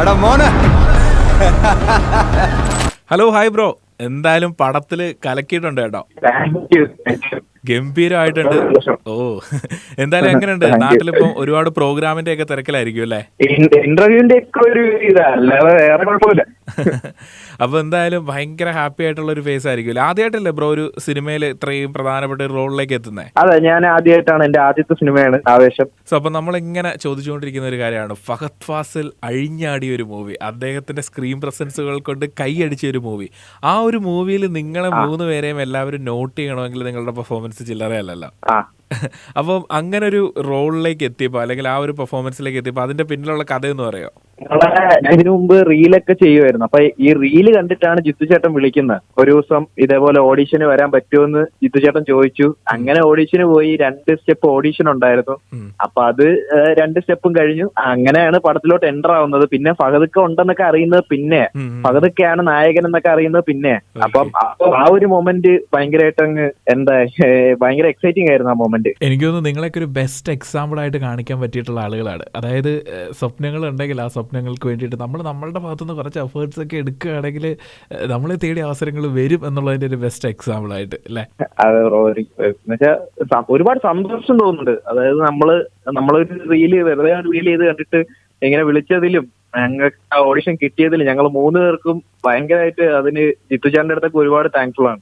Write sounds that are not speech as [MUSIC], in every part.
എടാ മോനെ. Hello hi bro എന്തായാലും പടത്തിൽ കലക്കിയിട്ടുണ്ട് കേട്ടോ. താങ്ക് യു ഗംഭീരമായിട്ടുണ്ട് ഓ എന്തായാലും എങ്ങനെയുണ്ട്? നാട്ടിലിപ്പം ഒരുപാട് പ്രോഗ്രാമിന്റെ ഒക്കെ തിരക്കിലായിരിക്കും അല്ലേ? ഇന്റർവ്യൂവിന്റെ ഒക്കെ ഒരു വേറെ കുഴപ്പമില്ല. [LAUGHS] അപ്പൊ എന്തായാലും ഭയങ്കര ഹാപ്പി ആയിട്ടുള്ള ഒരു ഫേസ് ആയിരിക്കും ആദ്യമായിട്ടല്ലേ ബ്രോ ഒരു സിനിമയിൽ ഇത്രയും പ്രധാനപ്പെട്ട ഒരു റോളിലേക്ക് എത്തുന്നത് അതെ ഞാൻ ആദ്യമായിട്ടാണ് എന്റെ ആദ്യത്തെ സിനിമയാണ് ആവേശം. സോ അപ്പൊ നമ്മൾ ഇങ്ങനെ ചോദിച്ചുകൊണ്ടിരിക്കുന്ന ഒരു കാര്യമാണ്. ഫഹദ് ഫാസിൽ അഴിഞ്ഞാടിയ ഒരു മൂവി അദ്ദേഹത്തിന്റെ സ്ക്രീൻ പ്രസൻസുകൾ കൊണ്ട് കൈയടിച്ച ഒരു മൂവി ആ ഒരു മൂവിയിൽ നിങ്ങളെ മൂന്ന് പേരെയും എല്ലാവരും നോട്ട് ചെയ്യണമെങ്കിൽ നിങ്ങളുടെ പെർഫോമൻസ് ചില്ലറയല്ലല്ലോ. അപ്പോൾ [LAUGHS] അപ്പം അങ്ങനെ ഒരു റോളിലേക്ക് എത്തിയപ്പോൾ അല്ലെങ്കിൽ ആ ഒരു പെർഫോമൻസിലേക്ക് എത്തിയപ്പോൾ അതിന്റെ പിന്നിലുള്ള കഥ എന്ന് പറയോ? ഇതിനു മുമ്പ് റീലൊക്കെ ചെയ്യുമായിരുന്നു അപ്പൊ ഈ റീൽ കണ്ടിട്ടാണ് ജിത്തു ചേട്ടൻ വിളിക്കുന്നത്. ഒരു ദിവസം ഇതേപോലെ ഓഡീഷന് വരാൻ പറ്റുമെന്ന് ജിത്തു ചേട്ടൻ ചോദിച്ചു. അങ്ങനെ ഓഡീഷന് പോയി രണ്ട് സ്റ്റെപ്പ് ഓഡീഷൻ ഉണ്ടായിരുന്നു. അപ്പൊ അത് രണ്ട് സ്റ്റെപ്പും കഴിഞ്ഞു. അങ്ങനെയാണ് പടത്തിലോട്ട് എന്റർ ആവുന്നത്. പിന്നെ ഫഹദക്ക ഉണ്ടെന്നൊക്കെ അറിയുന്നത് പിന്നെ. ഫഹദക്കയാണ് നായകൻ എന്നൊക്കെ അറിയുന്നത് പിന്നെ. അപ്പം ആ ഒരു മൊമെന്റ് ഭയങ്കരമായിട്ട് അങ്ങ് എന്താ ഭയങ്കര എക്സൈറ്റിംഗ് ആയിരുന്നു ആ മൊമെന്റ് എനിക്ക് തോന്നുന്നു നിങ്ങളൊക്കെ ഒരു ബെസ്റ്റ് എക്സാമ്പിൾ ആയിട്ട് കാണിക്കാൻ പറ്റിയിട്ടുള്ള ആളുകളാണ്. അതായത് സ്വപ്നങ്ങൾ ഉണ്ടെങ്കിൽ ആ സ്വപ്നങ്ങൾക്ക് വേണ്ടിയിട്ട് നമ്മൾ നമ്മളുടെ ഭാഗത്തുനിന്ന് കുറച്ച് എഫേർട്സ് ഒക്കെ എടുക്കുകയാണെങ്കിൽ നമ്മളെ തേടിയ അവസരങ്ങൾ വരും എന്നുള്ളതിന്റെ ഒരു ബെസ്റ്റ് എക്സാമ്പിൾ ആയിട്ട് അല്ലേ? ഒരുപാട് സന്തോഷം തോന്നുന്നുണ്ട്. അതായത് നമ്മൾ നമ്മളൊരു റീൽ വെറുതെ റീൽ ചെയ്ത് കണ്ടിട്ട് ഇങ്ങനെ വിളിച്ചതിലും ഞങ്ങൾക്ക് ആ ഓഡിഷൻ കിട്ടിയതിൽ ഞങ്ങൾ മൂന്ന് പേർക്കും ഭയങ്കരമായിട്ട് അതിന് ജിത്തുചാന്റെ അടുത്തൊക്കെ ഒരുപാട് താങ്ക്ഫുൾ ആണ്.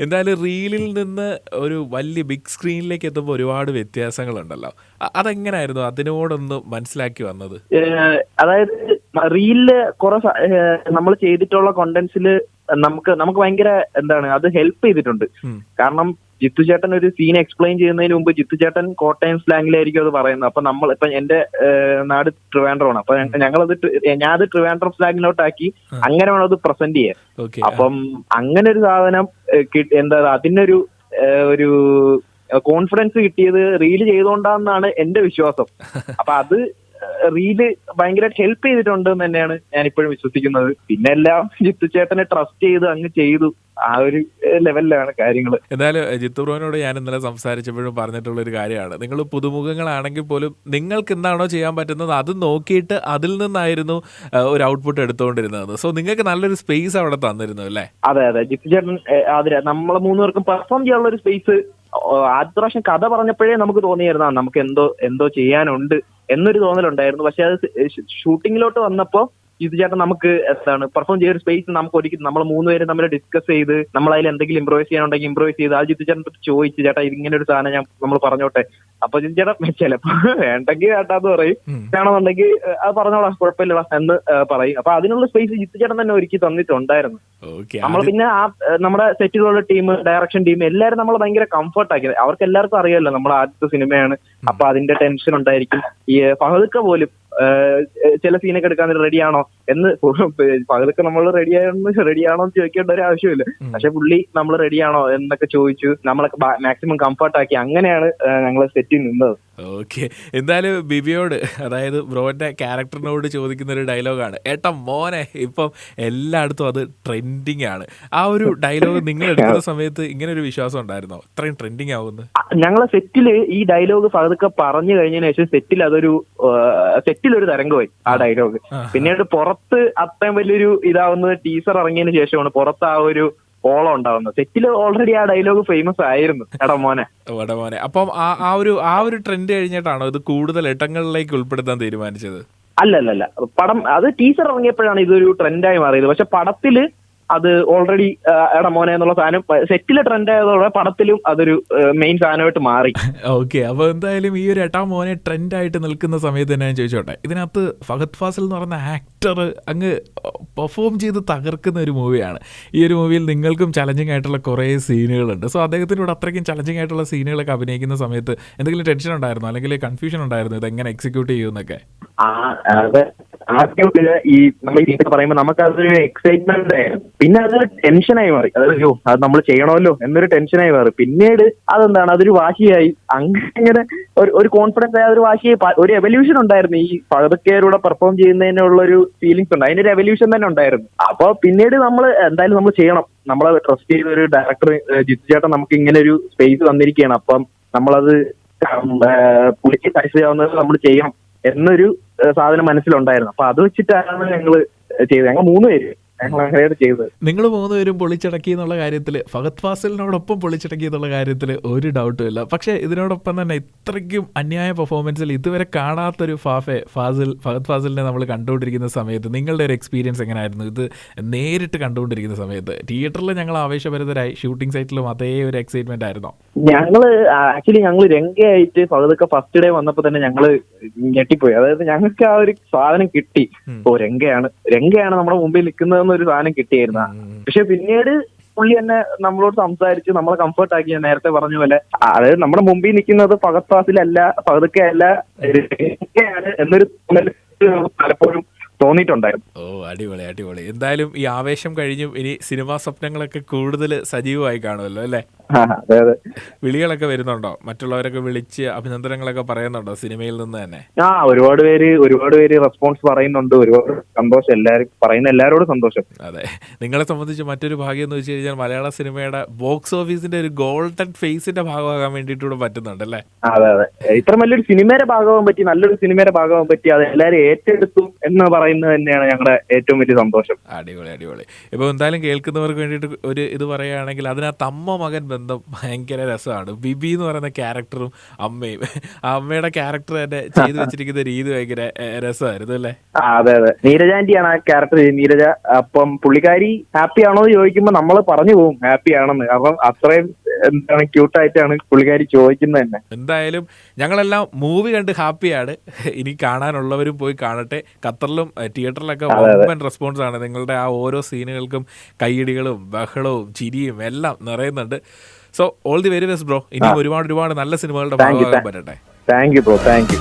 എന്തായാലും റീലിൽ നിന്ന് ഒരു വലിയ ബിഗ് സ്ക്രീനിലേക്ക് എത്തുമ്പോൾ ഒരുപാട് വ്യത്യാസങ്ങളുണ്ടല്ലോ. അതെങ്ങനായിരുന്നു? അതിനോടൊന്ന് മനസ്സിലാക്കി വന്നത്. അതായത് റീലിൽ കുറെ നമ്മൾ ചെയ്തിട്ടുള്ള കോണ്ടന്റ്സിൽ നമുക്ക് നമുക്ക് ഭയങ്കര എന്താണ് അത് ഹെൽപ്പ് ചെയ്തിട്ടുണ്ട്. കാരണം ജിത്തു ചേട്ടൻ ഒരു സീൻ എക്സ്പ്ലെയിൻ ചെയ്യുന്നതിന് മുമ്പ് ജിത്തു ചേട്ടൻ കോട്ടയം സ്ലാങ്ങിലായിരിക്കും അത് പറയുന്നത്. അപ്പൊ നമ്മൾ ഇപ്പൊ എന്റെ നാട് ട്രിവാൻഡ്രമാണ്. അപ്പൊ ഞങ്ങൾ ഞങ്ങളത് ഞാൻ ഞാനത് ട്രിവാൻഡ്രം സ്ലാങ്ങിലോട്ടാക്കി. അങ്ങനെ വേണം അത് പ്രസന്റ് ചെയ്യാൻ അപ്പം അങ്ങനെ ഒരു സാധനം എന്താ അതിനൊരു ഒരു കോൺഫിഡൻസ് കിട്ടിയത് റീൽ ചെയ്തോണ്ടാന്നാണ് എന്റെ വിശ്വാസം. [LAUGHS] അപ്പൊ അത് റീൽ ഭയങ്കരമായിട്ട് ഹെൽപ്പ് ചെയ്തിട്ടുണ്ട് എന്ന് തന്നെയാണ് ഞാൻ ഇപ്പോഴും വിശ്വസിക്കുന്നത്. പിന്നെ എല്ലാം ജിത്തു ചേട്ടനെ ട്രസ്റ്റ് ചെയ്ത് അങ്ങ് ചെയ്തു. ആ ഒരു ലെവലിലാണ് കാര്യങ്ങൾ എന്തായാലും ജിത്തു ബ്രോനോട് ഞാൻ ഇന്നലെ സംസാരിച്ചപ്പോഴും പറഞ്ഞിട്ടുള്ള ഒരു കാര്യമാണ്. നിങ്ങൾ പുതുമുഖങ്ങളാണെങ്കിൽ പോലും നിങ്ങൾക്ക് എന്താണോ ചെയ്യാൻ പറ്റുന്നത് അത് നോക്കിയിട്ട് അതിൽ നിന്നായിരുന്നു ഒരു ഔട്ട്പുട്ട് എടുത്തുകൊണ്ടിരുന്നത്. സോ നിങ്ങൾക്ക് നല്ലൊരു സ്പേസ് അവിടെ തന്നിരുന്നു അല്ലേ? അതെ അതെ. ജിത്തു ചേട്ടൻ നമ്മൾ നമ്മളെ മൂന്ന് പേർക്കും പെർഫോം ചെയ്യാനുള്ള ഒരു സ്പേസ് ആദ്യ പ്രാവശ്യം കഥ പറഞ്ഞപ്പോഴേ നമുക്ക് തോന്നിയായിരുന്നു നമുക്ക് എന്തോ എന്തോ ചെയ്യാനുണ്ട് എന്നൊരു തോന്നലുണ്ടായിരുന്നു. പക്ഷെ അത് ഷൂട്ടിങ്ങിലോട്ട് വന്നപ്പോ ജിത്തു ചേട്ടൻ നമുക്ക് എന്താണ് പെർഫോം ചെയ്ത ഒരു സ്പേസ് നമുക്ക് ഒരിക്കലും നമ്മൾ മൂന്നുപേരും തമ്മിൽ ഡിസ്കസ് ചെയ്ത് നമ്മൾ അതിൽ എന്തെങ്കിലും ഇംപ്രൂവൈസ് ചെയ്യാനുണ്ടെങ്കിൽ ഇംപ്രൂവൈസ് ചെയ്ത് ആ ജിത്തു ചേട്ടൻ ചോദിച്ച് ചേട്ടാ ഇത് ഇങ്ങനെ ഒരു സാധനം ഞാൻ നമ്മൾ പറഞ്ഞോട്ടെ? അപ്പൊ ചേട്ടാ ചിലപ്പോ വേണ്ടെങ്കിൽ വേണ്ടാന്ന് പറയും. വേണമെന്നുണ്ടെങ്കിൽ അത് പറഞ്ഞോളാം കുഴപ്പമില്ലടാ എന്ന് പറയും. അപ്പൊ അതിനുള്ള സ്പേസ് ജിത്തു ചേട്ടൻ തന്നെ ഒരുക്കി തന്നിട്ടുണ്ടായിരുന്നു. നമ്മൾ പിന്നെ ആ നമ്മുടെ സെറ്റിലുള്ള ടീം ഡയറക്ഷൻ ടീം എല്ലാരും നമ്മൾ ഭയങ്കര കംഫർട്ട് ആക്കി. അവർക്ക് എല്ലാവർക്കും അറിയാമല്ലോ നമ്മുടെ ആദ്യത്തെ സിനിമയാണ്. അപ്പൊ അതിന്റെ ടെൻഷൻ ഉണ്ടായിരിക്കും. ഈ ഫഹദക്ക പോലും ചില സീനൊക്കെ എടുക്കാൻ റെഡിയാണോ എന്ന് പകലൊക്കെ നമ്മൾ റെഡിയാണെന്ന് റെഡിയാണോ എന്ന് ചോദിക്കേണ്ട ഒരു ആവശ്യമില്ല. പക്ഷെ പുള്ളി നമ്മൾ റെഡിയാണോ എന്നൊക്കെ ചോദിച്ചു. നമ്മളൊക്കെ മാക്സിമം കംഫർട്ട് ആക്കി. അങ്ങനെയാണ് ഞങ്ങൾ സെറ്റിൽ നിന്നത്. ഓക്കെ. എന്തായാലും ബിബിയോട് അതായത് ബ്രോന്റെ ക്യാരക്ടറിനോട് ചോദിക്കുന്ന ഒരു ഡയലോഗാണ്. ഏട്ടാ മോനെ ഇപ്പം എല്ലായിടത്തും അത് ട്രെൻഡിങ് ആണ്. ആ ഒരു ഡയലോഗ് നിങ്ങൾ എടുക്കുന്ന സമയത്ത് ഇങ്ങനെ ഒരു വിശ്വാസം ഉണ്ടായിരുന്നോ? ഇത്രയും ട്രെൻഡിങ് ആവുന്നു ഞങ്ങളെ സെറ്റിൽ ഈ ഡയലോഗ് ഫഹദൊക്കെ പറഞ്ഞു കഴിഞ്ഞതിന് ശേഷം സെറ്റിൽ അതൊരു സെറ്റിൽ ഒരു തരംഗമായി ആ ഡയലോഗ്. പിന്നീട് പുറത്ത് അത്രയും വലിയൊരു ഇതാവുന്നത് ടീസർ ഇറങ്ങിയതിന് ശേഷമാണ് പുറത്ത് ആ ഒരു ഓളം ഉണ്ടാവുന്നത് സെറ്റിൽ ഓൾറെഡി ആ ഡയലോഗ് ഫേമസ് ആയിരുന്നു എടമോനെ എടമോനെ അപ്പം ആ ആ ഒരു ആ ഒരു ട്രെൻഡ് കഴിഞ്ഞിട്ടാണോ ഇത് കൂടുതൽ ഇടങ്ങളിലേക്ക് ഉൾപ്പെടുത്താൻ തീരുമാനിച്ചത്? അല്ല അല്ല അല്ല പടം അത് ടീച്ചർ ഇറങ്ങിയപ്പോഴാണ് ഇതൊരു ട്രെൻഡായി മാറിയത്. പക്ഷെ പടത്തിൽ അത് ഓൾറെഡി എടാ മോനെ എന്നുള്ള സാധനം സെറ്റിലെ ട്രെൻഡ് ആയതോടെ പടത്തിലും അതൊരു മെയിൻ സാധനമായിട്ട് മാറി. [LAUGHS] ഓക്കെ അപ്പൊ എന്തായാലും ഈ ഒരു എട്ടാം മോനെ ട്രെൻഡായിട്ട് നിൽക്കുന്ന സമയത്ത് തന്നെ ഞാൻ ചോദിച്ചോട്ടെ. ഇതിനകത്ത് ഫഹദ് ഫാസിൽ എന്ന് പറയുന്ന ആക്ടർ അങ്ങ് പെർഫോം ചെയ്ത് തകർക്കുന്ന ഒരു മൂവിയാണ് ഈ ഒരു മൂവിയിൽ നിങ്ങൾക്കും ചലഞ്ചിങ് ആയിട്ടുള്ള കുറേ സീനുകളുണ്ട് സോ അദ്ദേഹത്തിനോട് അത്രയ്ക്കും ചലഞ്ചിങ് ആയിട്ടുള്ള സീനുകളൊക്കെ അഭിനയിക്കുന്ന സമയത്ത് എന്തെങ്കിലും ടെൻഷൻ ഉണ്ടായിരുന്നോ? അല്ലെങ്കിൽ കൺഫ്യൂഷൻ ഉണ്ടായിരുന്നു? ഇത് എങ്ങനെ എക്സിക്യൂട്ട് ചെയ്യുമെന്നൊക്കെ ആ ആദ്യം ഇത് ഈ നമ്മൾ ഇതൊക്കെ പറയുമ്പോൾ നമുക്ക് അതൊരു എക്സൈറ്റ്മെന്റ് ആയിരുന്നു പിന്നെ അത് ടെൻഷനായി മാറി. അതായത് അത് നമ്മൾ ചെയ്യണമല്ലോ എന്നൊരു ടെൻഷനായി മാറി. പിന്നീട് അതെന്താണ്? അതൊരു വാശിയായി. അങ്ങനെ ഒരു ഒരു കോൺഫിഡൻസ് ആയ ഒരു വാശിയായി ഒരു എവല്യൂഷൻ ഉണ്ടായിരുന്നു. ഈ പകതക്കേരൂടെ പെർഫോം ചെയ്യുന്നതിനുള്ള ഒരു ഫീലിംഗ്സ് ഉണ്ട്. അതിനൊരു എവല്യൂഷൻ തന്നെ ഉണ്ടായിരുന്നു. അപ്പൊ പിന്നീട് നമ്മൾ എന്തായാലും നമ്മൾ ചെയ്യണം. നമ്മളെ ട്രസ്റ്റ് ചെയ്ത ഒരു ഡയറക്ടർ ജിത്തു ചേട്ടൻ നമുക്ക് ഇങ്ങനെ ഒരു സ്പേസ് തന്നിരിക്കുകയാണ്. അപ്പം നമ്മളത് പുള്ളിക്ക് സാറ്റിസ്ഫൈ ആവുന്നത് നമ്മൾ ചെയ്യണം എന്നൊരു സാധനം മനസ്സിലുണ്ടായിരുന്നു. അപ്പൊ അത് വെച്ചിട്ടാണ് ഞങ്ങൾ ചെയ്തത്. ഞങ്ങൾ മൂന്ന് പേര്. ഞങ്ങൾ അങ്ങനെയാണ് ചെയ്തത് നിങ്ങൾ മൂന്നുപേരും പൊളിച്ചടക്കി എന്നുള്ള കാര്യത്തിൽ ഫഹദ് ഫാസിലിനോടൊപ്പം പൊളിച്ചടക്കി എന്നുള്ള കാര്യത്തിൽ ഒരു ഡൗട്ടും ഇല്ല. പക്ഷേ ഇതിനോടൊപ്പം തന്നെ ഇത്രയ്ക്കും അന്യായ പെർഫോമൻസിൽ ഇതുവരെ കാണാത്തൊരു ഫാഫെ ഫാസിൽ ഫഹദ് ഫാസിലിനെ നമ്മൾ കണ്ടുകൊണ്ടിരിക്കുന്ന സമയത്ത് നിങ്ങളുടെ ഒരു എക്സ്പീരിയൻസ് എങ്ങനെയായിരുന്നു? ഇത് നേരിട്ട് കണ്ടുകൊണ്ടിരിക്കുന്ന സമയത്ത്. തിയേറ്ററിൽ ഞങ്ങൾ ആവേശഭരിതരായി ഷൂട്ടിംഗ് സൈറ്റിലും അതേ ഒരു എക്സൈറ്റ്മെന്റ് ആയിരുന്നു. ഞങ്ങൾ ആക്ച്വലി ഞങ്ങൾ രംഗയായിട്ട് ഫഹദൊക്കെ ഫസ്റ്റ് ഡേ വന്നപ്പോ തന്നെ ഞങ്ങൾ ഞെട്ടിപ്പോയി. അതായത് ഞങ്ങൾക്ക് ആ ഒരു സാധനം കിട്ടി. ഓ രംഗയാണ്. രംഗയാണ് നമ്മുടെ മുമ്പിൽ നിൽക്കുന്നതെന്ന് ഒരു സാധനം കിട്ടിയായിരുന്നു. പക്ഷെ പിന്നീട് പുള്ളി തന്നെ നമ്മളോട് സംസാരിച്ച് നമ്മളെ കംഫർട്ട് ആക്കി ഞാൻ നേരത്തെ പറഞ്ഞ പോലെ അതായത് നമ്മുടെ മുമ്പിൽ നിൽക്കുന്നത് പകത്താസിലല്ല ഫഹദൊക്കെ എന്നൊരു പലപ്പോഴും തോന്നിയിട്ടുണ്ടായിരുന്നു. ഓ അടിപൊളി അടിപൊളി. എന്തായാലും ഈ ആവേശം കഴിഞ്ഞും ഇനി സിനിമാ സ്വപ്നങ്ങളൊക്കെ കൂടുതൽ സജീവമായി കാണുമല്ലോ അല്ലേ? അതെ അതെ. വിളികളൊക്കെ വരുന്നുണ്ടോ? മറ്റുള്ളവരൊക്കെ വിളിച്ച് അഭിനന്ദനങ്ങളൊക്കെ പറയുന്നുണ്ടോ സിനിമയിൽ നിന്ന് തന്നെ? ആ ഒരുപാട് പേര് ഒരുപാട് പേര് റെസ്പോൺസ് പറയുന്നുണ്ട്. ഒരുപാട് സന്തോഷം. എല്ലാവരും പറയുന്ന എല്ലാരോടും സന്തോഷം. അതെ. നിങ്ങളെ സംബന്ധിച്ച് മറ്റൊരു ഭാഗ്യം എന്ന് വെച്ച് കഴിഞ്ഞാൽ മലയാള സിനിമയുടെ ബോക്സ് ഓഫീസിന്റെ ഒരു ഗോൾഡൻ ഫേസിന്റെ ഭാഗമാകാൻ വേണ്ടിയിട്ടൂടെ പറ്റുന്നുണ്ട് അല്ലേ? അതെ അതെ. ഇത്ര വലിയൊരു സിനിമയുടെ ഭാഗമാകാൻ പറ്റി നല്ലൊരു സിനിമയുടെ ഭാഗമാകാൻ പറ്റി അത് എല്ലാരും ഏറ്റെടുത്തു എന്ന് പറയുന്നത് തന്നെയാണ് ഞങ്ങളുടെ ഏറ്റവും വലിയ സന്തോഷം. അടിപൊളി അടിപൊളി. ഇപ്പോൾ എന്തായാലും കേൾക്കുന്നവർക്ക് വേണ്ടിയിട്ട് ഒരു ഇത് പറയുകയാണെങ്കിൽ അതിനകത്ത് അമ്മ മകൻ ബന്ധം ഭയങ്കര രസമാണ്. ബിബി എന്ന് പറയുന്ന ക്യാരക്ടറും അമ്മയും. ആ അമ്മയുടെ ക്യാരക്ടർ തന്നെ ചെയ്തു വെച്ചിരിക്കുന്ന രീതി ഭയങ്കര രസമായിരുന്നു അല്ലേ? അതെ അതെ. നീരജാന്റിയാണ് ആ ക്യാരക്ടർ നീരജ അപ്പം പുള്ളിക്കാരി ഹാപ്പി ആണോ എന്ന് ചോദിക്കുമ്പോൾ നമ്മൾ പറഞ്ഞു പോകും ഹാപ്പി ആണെന്ന്. അപ്പം അത്രയും എന്താണ് ക്യൂട്ടായിട്ടാണ് പുള്ളിക്കാരി ചോദിക്കുന്നത് തന്നെ. എന്തായാലും ഞങ്ങളെല്ലാം മൂവി കണ്ട് ഹാപ്പിയാണ്. ഇനി കാണാനുള്ളവരും പോയി കാണട്ടെ. ഖത്തറിലും തിയേറ്ററിലൊക്കെ റെസ്പോൺസ് ആണ്. നിങ്ങളുടെ ആ ഓരോ സീനുകൾക്കും കൈയിടികളും ബഹളവും ചിരിയും എല്ലാം നിറയുന്നുണ്ട്. So all the very best bro ഇനിയും ഒരുപാട് ഒരുപാട് നല്ല സിനിമകളുടെ ഭാഗമാകാൻ പറ്റട്ടെ. Thank you bro thank you